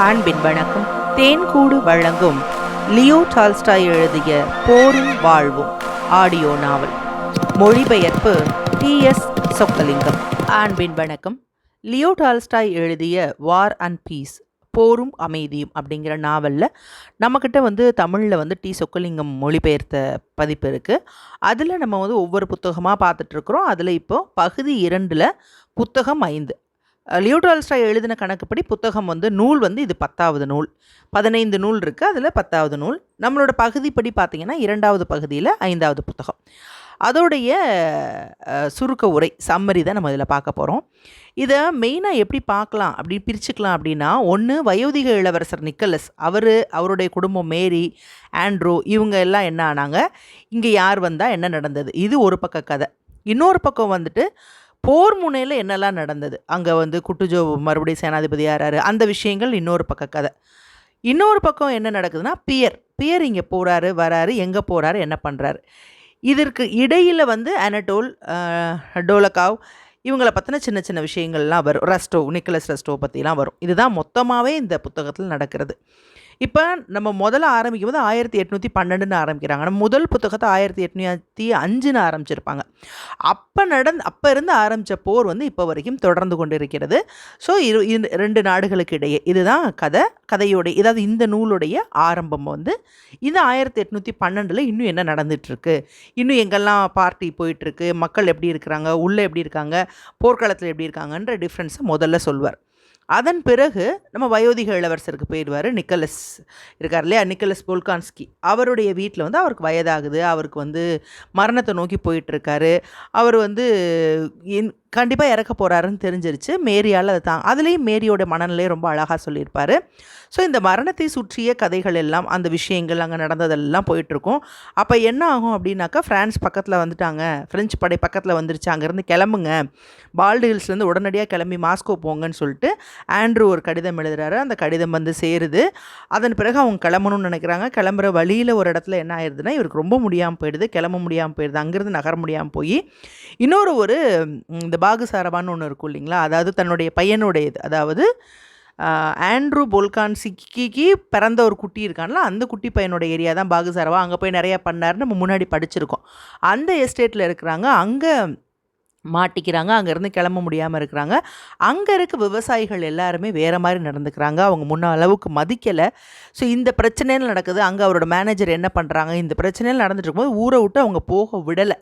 அன்பின் வணக்கம். தேன்கூடு வழங்கும் லியோ டால்ஸ்டாய் எழுதிய போரும் வாழ்வும் ஆடியோ நாவல். மொழிபெயர்ப்பு டி எஸ் சொக்கலிங்கம். அன்பின் வணக்கம். லியோ டால்ஸ்டாய் எழுதிய வார் அண்ட் பீஸ் போரும் அமைதியும் அப்படிங்கிற நாவலில் நம்மக்கிட்ட வந்து தமிழில் வந்து டி சொக்கலிங்கம் மொழிபெயர்த்த பதிப்பு இருக்குது அதில் நம்ம வந்து ஒவ்வொரு புத்தகமாக பார்த்துட்ருக்குறோம் அதில் இப்போது பகுதி இரண்டில் புத்தகம் ஐந்து. லியோ எழுதின கணக்குப்படி புத்தகம் வந்து நூல் வந்து இது பத்தாவது நூல். பதினைந்து நூல் இருக்குது அதில் பத்தாவது நூல். நம்மளோட பகுதிப்படி பார்த்தீங்கன்னா இரண்டாவது பகுதியில் ஐந்தாவது புத்தகம். அதோடைய சுருக்க உரை சம்மரி தான் நம்ம இதில் பார்க்க போகிறோம் இதை மெயினாக எப்படி பார்க்கலாம் அப்படி பிரிச்சுக்கலாம் அப்படின்னா ஒன்று வயோதிக இளவரசர் நிக்கலஸ் அவர் அவருடைய குடும்பம் மேரி ஆண்ட்ரூ இவங்க எல்லாம் என்ன ஆனாங்க இங்கே யார் வந்தால் என்ன நடந்தது? இது ஒரு பக்க கதை. இன்னொரு பக்கம் வந்துட்டு போர் முனையில் என்னெல்லாம் நடந்தது? அங்கே வந்து குட்டுஜோ மறுபடியும் சேனாதிபதி யாராரு அந்த விஷயங்கள் இன்னொரு பக்க கதை. இன்னொரு பக்கம் என்ன நடக்குதுன்னா பியர். பியர் இங்கே போகிறாரு வராரு எங்கே போகிறாரு என்ன பண்ணுறாரு இதற்கு இடையில் வந்து அனடோல் டோலகாவ் இவங்கள பற்றின சின்ன சின்ன விஷயங்கள்லாம் வரும். ரஸ்டோ நிக்கலஸ் ரஸ்டோ பற்றிலாம் வரும். இதுதான் மொத்தமாகவே இந்த புத்தகத்தில் நடக்கிறது. இப்போ நம்ம முதல்ல ஆரம்பிக்கும் போது ஆயிரத்தி எட்நூற்றி பன்னெண்டுன்னு ஆரம்பிக்கிறாங்க. நம்ம முதல் புத்தகத்தை ஆயிரத்தி எட்நூற்றி அஞ்சுன்னு ஆரம்பிச்சிருப்பாங்க. அப்போ நடந் அப்போ இருந்து ஆரம்பித்த போர் வந்து இப்போ வரைக்கும் தொடர்ந்து கொண்டு இருக்கிறது ஸோ இரு ரெண்டு நாடுகளுக்கு இடையே இதுதான் கதை. கதையோடைய இதாவது இந்த நூலுடைய ஆரம்பம் வந்து இந்த ஆயிரத்தி எட்நூற்றி பன்னெண்டில் இன்னும் என்ன நடந்துகிட்ருக்கு இன்னும் எங்கெல்லாம் பார்ட்டி போயிட்டுருக்கு? மக்கள் எப்படி இருக்கிறாங்க? உள்ளே எப்படி இருக்காங்க? போர்க்காலத்தில் எப்படி இருக்காங்கன்ற டிஃப்ரென்ஸை முதல்ல சொல்வார். அதன் பிறகு நம்ம வயோதிக இளவரசருக்கு போயிடுவார் நிக்கலஸ். இருக்கார் இல்லையா? Nicholas Bolkonsky. அவருடைய வீட்டில் வந்து அவருக்கு வயதாகுது. அவருக்கு வந்து மரணத்தை நோக்கி போயிட்டுருக்காரு அவர் வந்து கண்டிப்பாக இறக்க போகிறாருன்னு தெரிஞ்சிருச்சு. மேரியால் அதை தான் அதுலேயும் மேரியோட மனநிலையை ரொம்ப அழகாக சொல்லியிருப்பார். ஸோ இந்த மரணத்தை சுற்றிய கதைகள் எல்லாம் அந்த விஷயங்கள் அங்கே நடந்ததெல்லாம் போயிட்டுருக்கும். அப்போ என்ன ஆகும் அப்படின்னாக்கா ஃப்ரான்ஸ் பக்கத்தில் வந்துட்டாங்க. ஃப்ரெஞ்சு படை பக்கத்தில் வந்துருச்சு. அங்கேருந்து கிளம்புங்க. பால்டு ஹில்ஸ்லேருந்து உடனடியாக கிளம்பி மாஸ்கோ போங்கன்னு சொல்லிட்டு ஆண்ட்ரூ ஒரு கடிதம் எழுதுறாரு. அந்த கடிதம் வந்து சேருது. அதன் பிறகு அவங்க கிளம்பணும்னு நினைக்கிறாங்க. கிளம்புற வழியில் ஒரு இடத்துல என்ன ஆயிடுதுன்னா இவருக்கு ரொம்ப முடியாமல் போயிடுது. கிளம்ப முடியாமல் போயிடுது. அங்கேருந்து நகர முடியாமல் போய் இன்னொரு ஒரு இந்த பாகுசாரவான்னு ஒன்று இருக்கும் இல்லைங்களா? அதாவது தன்னுடைய பையனுடையது. அதாவது ஆண்ட்ரூ ஆண்ட்ரூ சிக்கிக்கு பிறந்த ஒரு குட்டி இருக்கான்ல அந்த குட்டி பையனோட ஏரியா தான் பாகுசாரவா அங்கே போய் நிறையா பண்ணாருன்னு நம்ம முன்னாடி படிச்சிருக்கோம். அந்த எஸ்டேட்டில் இருக்கிறாங்க அங்கே மாட்டிக்கிறாங்க அங்கேருந்து கிளம்ப முடியாமல் இருக்கிறாங்க. அங்கே இருக்க விவசாயிகள் எல்லாருமே வேறு மாதிரி நடந்துக்கிறாங்க. அவங்க முன்ன அளவுக்கு மதிக்கலை. ஸோ இந்த பிரச்சனையில் நடக்குது. அங்கே அவரோட மேனேஜர் என்ன பண்ணுறாங்க இந்த பிரச்சனையில் நடந்துட்டு இருக்கும்போது ஊரை விட்டு அவங்க போக விடலை.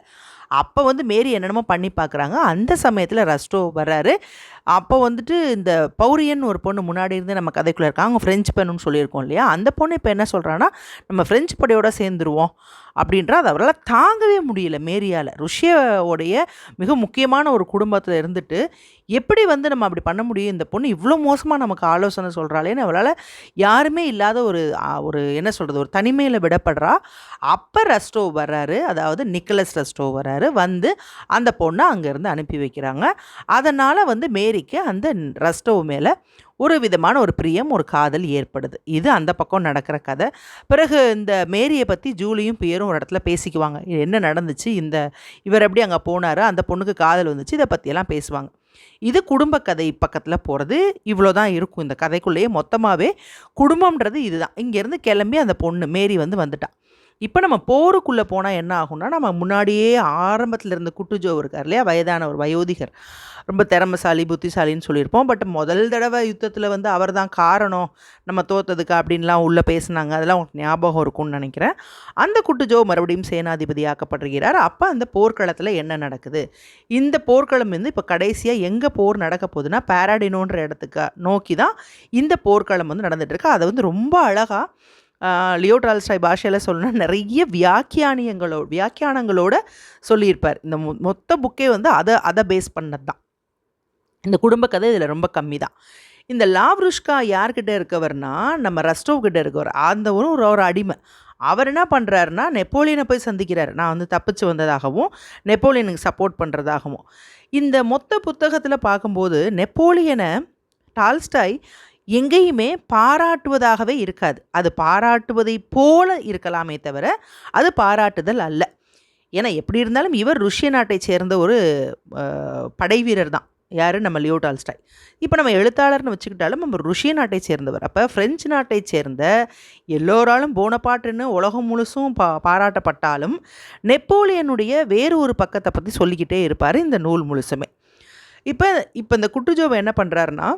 அப்போ வந்து மேரி என்னென்னமோ பண்ணி பார்க்குறாங்க அந்த சமயத்தில் ரஸ்டோ வர்றாரு. அப்போ வந்துட்டு இந்த பௌரியன் ஒரு பொண்ணு முன்னாடி இருந்து நம்ம கதைக்குள்ளே இருக்காங்க அவங்க ஃப்ரெஞ்சு பெண்ணுன்னு சொல்லியிருக்கோம் இல்லையா? அந்த பொண்ணு இப்போ என்ன சொல்கிறான்னா நம்ம ஃப்ரெஞ்சு படையோட சேர்ந்துருவோம். அப்படின்ற அதை அவரால் தாங்கவே முடியல மேரியால். ருஷ்யாவுடைய மிக முக்கியமான ஒரு குடும்பத்தில் இருந்துட்டு எப்படி வந்து நம்ம அப்படி பண்ண முடியும்? இந்த பொண்ணு இவ்வளோ மோசமாக நமக்கு ஆலோசனை சொல்கிறாளேன்னு அவளால் யாருமே இல்லாத ஒரு ஒரு என்ன சொல்கிறது ஒரு தனிமையில் விடப்படுறா. அப்போ ரெஸ்டோ வர்றாரு. அதாவது நிக்கலஸ் ரெஸ்டோ வர்றாரு. வந்து அந்த பொண்ணை அங்கேருந்து அனுப்பி வைக்கிறாங்க. அதனால் வந்து மேரிக்கு அந்த ரெஸ்டோ மேலே ஒரு விதமான ஒரு பிரியம் ஒரு காதல் ஏற்படுது. இது அந்த பக்கம் நடக்கிற கதை. பிறகு இந்த மேரியை பற்றி ஜூலியும் பியரும் ஒரு இடத்துல பேசிக்குவாங்க. என்ன நடந்துச்சு? இந்த இவர் எப்படி அங்கே போனார்? அந்த பொண்ணுக்கு காதல் வந்துச்சு. இதை பற்றியெல்லாம் பேசுவாங்க. இது குடும்ப கதை பக்கத்தில் போகிறது இவ்வளோ தான் இருக்கும் இந்த கதைக்குள்ளேயே. மொத்தமாகவே குடும்பம்ன்றது இதுதான். இங்கேருந்து கிளம்பி அந்த பொண்ணு மேரி வந்து வந்துட்டான் இப்போ நம்ம போருக்குள்ளே போனால் என்ன ஆகும்னா நம்ம முன்னாடியே ஆரம்பத்தில் இருந்த குட்டுஜோ இருக்கார் இல்லையா? வயதான ஒரு வயோதிகர். ரொம்ப திறமசாலி புத்திசாலின்னு சொல்லியிருப்போம். பட் முதல் தடவை யுத்தத்தில் வந்து அவர் தான் காரணம். நம்ம தோத்ததுக்கு அப்படின்லாம் உள்ளே பேசுனாங்க. அதெல்லாம் உங்களுக்கு ஞாபகம் இருக்கும்னு நினைக்கிறேன். அந்த குட்டுஜோ மறுபடியும் சேனாதிபதி ஆக்கப்படுகிறார் அப்போ அந்த போர்க்களத்தில் என்ன நடக்குது? இந்த போர்க்களம் வந்து இப்போ கடைசியாக எங்கே போர் நடக்க போகுதுன்னா பாராடினோன்ற இடத்துக்கு நோக்கி தான் இந்த போர்க்களம் வந்து நடந்துகிட்ருக்கு அதை வந்து ரொம்ப அழகாக லியோ டால்ஸ்டாய் பாஷையில் சொல்லணும்னா நிறைய வியாக்கியானியங்களோ வியாக்கியானங்களோட சொல்லியிருப்பார். இந்த மொ மொத்த புக்கே வந்து அதை அதை பேஸ் பண்ணது தான் இந்த குடும்ப கதை இதில் ரொம்ப கம்மி தான் இந்த லாவ்ருஷ்கா யார்கிட்ட இருக்கவர்னா நம்ம ரஸ்டோவ் கிட்ட இருக்கவர் அந்தவரும் ஒரு ஒரு அடிமை. அவர் என்ன பண்ணுறாருன்னா நெப்போலியனை போய் சந்திக்கிறார். நான் வந்து தப்பிச்சு வந்ததாகவும் நெப்போலியனுக்கு சப்போர்ட் பண்ணுறதாகவும் இந்த மொத்த புத்தகத்தில் பார்க்கும்போது நெப்போலியனை டால்ஸ்டாய் எங்கேயுமே பாராட்டுவதாகவே இருக்காது. அது பாராட்டுவதை போல இருக்கலாமே தவிர அது பாராட்டுதல் அல்ல. ஏன்னா எப்படி இருந்தாலும் இவர் ருஷ்ய நாட்டை சேர்ந்த ஒரு படைவீரர் படை வீரர் தான். யார்? நம்ம லியோ டால்ஸ்டாய். இப்போ நம்ம எழுத்தாளர்னு வச்சுக்கிட்டாலும் நம்ம ருஷ்ய நாட்டை சேர்ந்தவர். அப்போ ஃப்ரெஞ்சு நாட்டை சேர்ந்த எல்லோராலும் போனப்பாட்டுன்னு உலகம் முழுசும் பா பாராட்டப்பட்டாலும் நெப்போலியனுடைய வேறு ஒரு பக்கத்தை பற்றி சொல்லிக்கிட்டே இருப்பார் இந்த நூல் முழுசுமே. இப்போ இப்போ இந்த குட்டுஜோவை என்ன பண்ணுறாருன்னா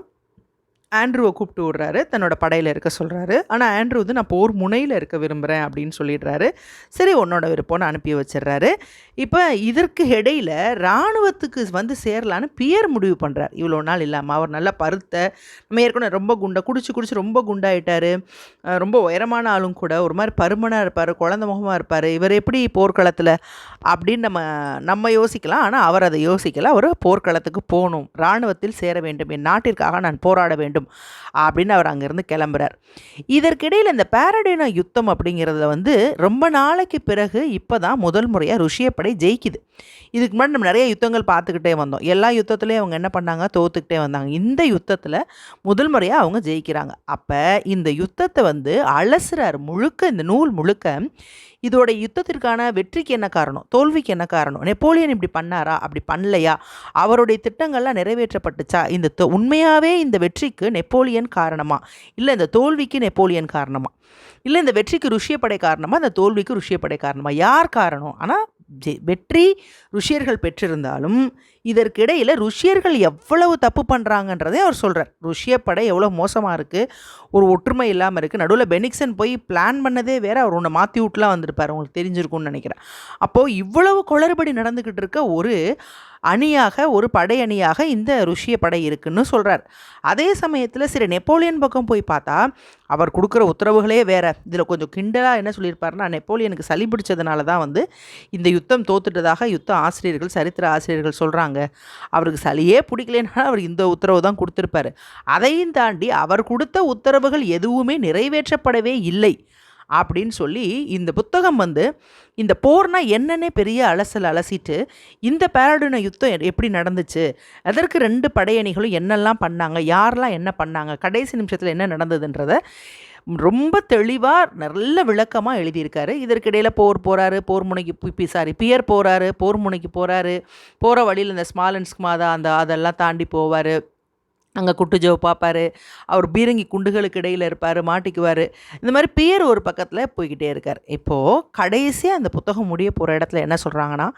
ஆண்ட்ரூவை கூப்பிட்டு விடுறாரு தன்னோட படையில் இருக்க சொல்கிறாரு ஆனால் ஆண்ட்ரூ வந்து நான் போர் முனையில் இருக்க விரும்புகிறேன் அப்படின்னு சொல்லிடுறாரு. சரி உன்னோட விருப்பம்னு அனுப்பி வச்சிடுறாரு. இப்போ இதற்கு இடையில் இராணுவத்துக்கு வந்து சேரலான்னு பியர் முடிவு பண்ணுறார் இவ்வளோ நாள் இல்லாமல் அவர் நல்லா பருத்த நம்ம ஏற்கனவே ரொம்ப குண்டை குடிச்சு குடிச்சு ரொம்ப குண்டாயிட்டார். ரொம்ப உயரமான ஆளும் கூட ஒரு மாதிரி பருமனாக இருப்பார் குழந்த முகமாக இருப்பார். இவர் எப்படி போர்க்களத்தில் அப்படின்னு நம்ம நம்ம யோசிக்கலாம். ஆனால் அவர் அதை யோசிக்கல. அவர் போர்க்களத்துக்கு போகணும். இராணுவத்தில் சேர வேண்டும். என் நாட்டிற்காக நான் போராட வேண்டும். அப்படின்னு அவர் அங்கேருந்து கிளம்புறார். இதற்கிடையில் இந்த பாரடைனா யுத்தம் அப்படிங்கிறத வந்து ரொம்ப நாளைக்கு பிறகு இப்போ தான் முதல் முறையாக ருஷியப்படை ஜெயிக்குது. இதுக்கு முன்னாடி நம்ம நிறைய யுத்தங்கள் பார்த்துக்கிட்டே வந்தோம். எல்லா யுத்தத்துலேயும் அவங்க என்ன பண்ணாங்க? தோத்துக்கிட்டே வந்தாங்க. இந்த யுத்தத்தில் முதல் முறையாக அவங்க ஜெயிக்கிறாங்க. அப்போ இந்த யுத்தத்தை வந்து அலசுறார் முழுக்க இந்த நூல் முழுக்க இதோட யுத்தத்திற்கான வெற்றிக்கு என்ன காரணம்? தோல்விக்கு என்ன காரணம்? நெப்போலியன் இப்படி பண்ணாரா? அப்படி பண்ணலையா? அவருடைய திட்டங்கள்லாம் நிறைவேற்றப்பட்டுச்சா? இந்த தொ- உண்மையாகவே இந்த வெற்றிக்கு நெப்போலியன் காரணமா? இல்லை இந்த தோல்விக்கு நெப்போலியன் காரணமா? இல்லை இந்த வெற்றிக்கு ருஷியப்படை காரணமா? இந்த தோல்விக்கு ருஷியப்படை காரணமா? யார் காரணம்? ஆனால் வெற்றி ருஷியர்கள் பெற்றிருந்தாலும் இதற்கிடையில் ருஷியர்கள் எவ்வளவு தப்பு பண்ணுறாங்கன்றதே அவர் சொல்கிறார் ருஷ்ய படை எவ்வளோ மோசமாக இருக்குது ஒரு ஒற்றுமை இல்லாமல் இருக்குது நடுவில் பெனிக்சன் போய் பிளான் பண்ணதே வேறு அவர் ஒன்று மாற்றி விட்டுலாம் வந்திருப்பார் உங்களுக்கு தெரிஞ்சிருக்கும்னு நினைக்கிறேன். அப்போது இவ்வளவு குளறுபடி நடந்துக்கிட்டு இருக்க ஒரு அணியாக ஒரு படையணியாக இந்த ருஷிய படை இருக்குன்னு சொல்கிறார் அதே சமயத்தில் சரி நெப்போலியன் பக்கம் போய் பார்த்தா அவர் கொடுக்குற உத்தரவுகளே வேறு. இதில் கொஞ்சம் கிண்டலாக என்ன சொல்லியிருப்பாருன்னா நெப்போலியனுக்கு சளி பிடிச்சதுனால தான் வந்து இந்த யுத்தம் தோத்துட்டதாக யுத்த ஆசிரியர்கள் சரித்திர ஆசிரியர்கள் சொல்கிறாங்க அவருக்கு சளியே பிடிக்கலனாலும் அவர் இந்த உத்தரவு தான் கொடுத்துருப்பாரு. அதையும் தாண்டி அவர் கொடுத்த உத்தரவுகள் எதுவுமே நிறைவேற்றப்படவே இல்லை. அப்படின்னு சொல்லி இந்த புத்தகம் வந்து இந்த போர்னா என்னன்னே பெரிய அலசல் அலசிட்டு இந்த பேரடின யுத்தம் எப்படி நடந்துச்சு? அதற்கு ரெண்டு படையணிகளும் என்னெல்லாம் பண்ணாங்க? யாரெல்லாம் என்ன பண்ணாங்க? கடைசி நிமிஷத்தில் என்ன நடந்ததுன்றத ரொம்ப தெளிவாக நல்ல விளக்கமாக எழுதியிருக்காரு. இதற்கிடையில் போர் போகிறாரு போர் முனைக்கு பி சாரி பியர் போகிறாரு போர் முனைக்கு போகிறாரு போகிற வழியில் இந்த ஸ்மாலன்ஸ்க் மாதா அந்த அதெல்லாம் தாண்டி போவார். அங்கே குட்டுஜோவை பார்ப்பாரு அவர் பீரங்கி குண்டுகளுக்கு இடையில் இருப்பார் மாட்டிக்குவார். இந்த மாதிரி பியர் ஒரு பக்கத்தில் போய்கிட்டே இருக்கார். இப்போது கடைசியாக அந்த புத்தகம் முடிய போகிற இடத்துல என்ன சொல்கிறாங்கன்னா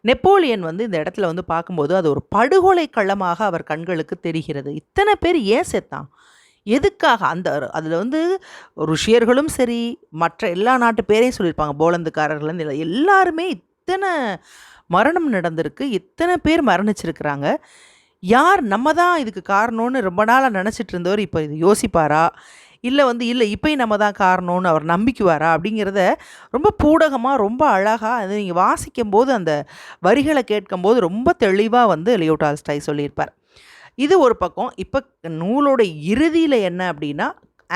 நெப்போலியன் வந்து இந்த இடத்துல வந்து பார்க்கும்போது அது ஒரு படுகொலை களமாக அவர் கண்களுக்கு தெரிகிறது. இத்தனை பேர் ஏன் செத்தான்? எதுக்காக? அந்த அதில் வந்து ருஷியர்களும் சரி மற்ற எல்லா நாட்டு பேரையும் சொல்லியிருப்பாங்க போலந்துக்காரர்கள் எல்லாருமே இத்தனை மரணம் நடந்திருக்கு இத்தனை பேர் மரணிச்சிருக்கிறாங்க. யார் நம்ம தான் இதுக்கு காரணம்னு ரொம்ப நாளாக நினச்சிட்டு இருந்தவர் இப்போ இது யோசிப்பாரா? இல்லை வந்து இல்லை இப்போயும் நம்ம தான் காரணம்னு அவர் நம்பிக்குவாரா? அப்படிங்கிறத ரொம்ப பூடகமாக ரொம்ப அழகாக அது நீங்கள் வாசிக்கும்போது அந்த வரிகளை கேட்கும்போது ரொம்ப தெளிவாக வந்து லியோ டால்ஸ்டாய் சொல்லியிருப்பார். இது ஒரு பக்கம். இப்போ நூலோட இறுதியில் என்ன அப்படின்னா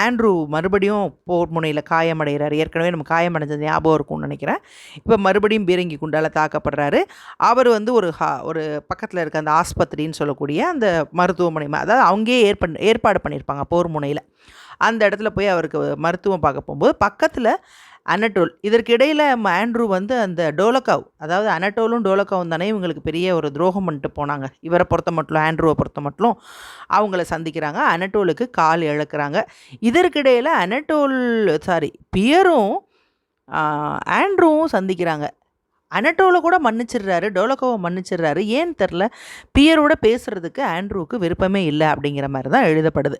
ஆண்ட்ரூ மறுபடியும் போர் முனையில் காயமடைகிறார். ஏற்கனவே நம்ம காயமடைஞ்சது ஞாபகம் இருக்கும்னு நினைக்கிறேன். இப்போ மறுபடியும் பீரங்கி குண்டால் தாக்கப்படுறாரு. அவர் வந்து ஒரு ஹா ஒரு பக்கத்தில் இருக்க அந்த ஆஸ்பத்திரின்னு சொல்லக்கூடிய அந்த மருத்துவமனை அதாவது அங்கேயே ஏற்ப ஏற்பாடு பண்ணியிருப்பாங்க போர் முனையில் அந்த இடத்துல போய் அவருக்கு மருத்துவம் பார்க்க போகும்போது பக்கத்தில் அனட்டோல். இதற்கு இடையில் ஆண்ட்ரூ வந்து அந்த டோலக்காவ் அதாவது அனட்டோலும் டோலக்காவும் தானே இவங்களுக்கு பெரிய ஒரு துரோகம் பண்ணிட்டு போனாங்க. இவரை பொறுத்த மட்டும் ஆண்ட்ரூவை பொறுத்த மட்டும் அவங்கள சந்திக்கிறாங்க. அனட்டோலுக்கு கால் இழக்கிறாங்க. இதற்கிடையில் அனட்டோல் சாரி பியரும் ஆண்ட்ரூவும் சந்திக்கிறாங்க. அனட்டோவில் கூட மன்னிச்சிடுறாரு டோலக்கோவை மன்னிச்சிடுறாரு. ஏன்னு தெரில பியரோட பேசுகிறதுக்கு ஆண்ட்ரூவுக்கு விருப்பமே இல்லை அப்படிங்கிற மாதிரி தான் எழுதப்படுது.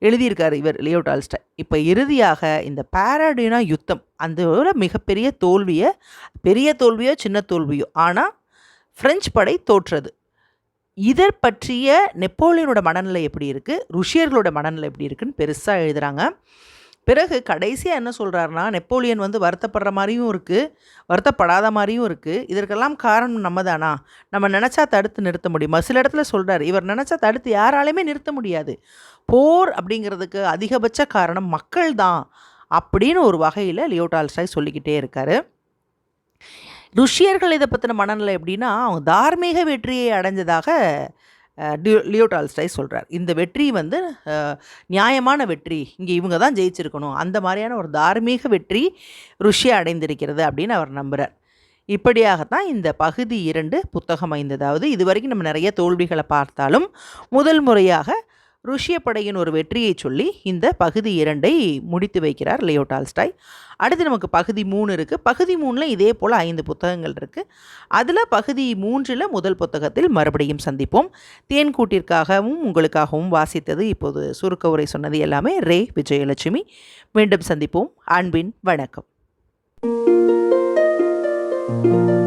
எழுதியிருக்காரு இவர் லியோ டால்ஸ்டாய் இப்போ இறுதியாக இந்த பாராடினா யுத்தம் அந்த மிகப்பெரிய தோல்வியை பெரிய தோல்வியோ சின்ன தோல்வியோ ஆனால் பிரெஞ்சு படை தோற்றது. இதை பற்றிய நெப்போலியனோட மனநிலை எப்படி இருக்குது ருஷியர்களோட மனநிலை எப்படி இருக்குன்னு பெருசாக எழுதுகிறாங்க பிறகு கடைசியாக என்ன சொல்கிறாருன்னா நெப்போலியன் வந்து வருத்தப்படுற மாதிரியும் இருக்குது வருத்தப்படாத மாதிரியும் இருக்குது இதற்கெல்லாம் காரணம் நம்ம தானா நம்ம நினச்சா தடுத்து நிறுத்த முடியுமா? சில இடத்துல சொல்கிறார் இவர் நினச்சா தடுத்து யாராலையுமே நிறுத்த முடியாது. போர் அப்படிங்கிறதுக்கு அதிகபட்ச காரணம் மக்கள் தான் அப்படின்னு ஒரு வகையில் லியோ டால்ஸ்டாய் சொல்லிக்கிட்டே இருக்காரு. ருஷியர்கள் இதை பற்றின மனநிலை எப்படின்னா அவங்க தார்மீக வெற்றியை அடைஞ்சதாக லியோ டால்ஸ்டாய் சொல்கிறார் இந்த வெற்றி வந்து நியாயமான வெற்றி. இங்கே இவங்க தான் ஜெயிச்சிருக்கணும். அந்த மாதிரியான ஒரு தார்மீக வெற்றி ருஷ்யா அடைந்திருக்கிறது அப்படின்னு அவர் நம்புகிறார் இப்படியாகத்தான் இந்த பகுதி இரண்டு புத்தகம் ஐந்ததாவது. இதுவரைக்கும் நம்ம நிறைய தோல்விகளை பார்த்தாலும் முதல் முறையாக ருஷ்ய படையின் ஒரு வெற்றியை சொல்லி இந்த பகுதி இரண்டை முடித்து வைக்கிறார் லியோ டால்ஸ்டாய். அடுத்து நமக்கு பகுதி மூணு இருக்குது பகுதி மூணில் இதே போல் ஐந்து புத்தகங்கள் இருக்குது அதில் பகுதி மூன்றில் முதல் புத்தகத்தில் மறுபடியும் சந்திப்போம். தேன்கூட்டிற்காகவும் உங்களுக்காகவும் வாசித்தது இப்போது சுருக்க உரை சொன்னது எல்லாமே ரே விஜயலட்சுமி. மீண்டும் சந்திப்போம். அன்பின் வணக்கம். thank you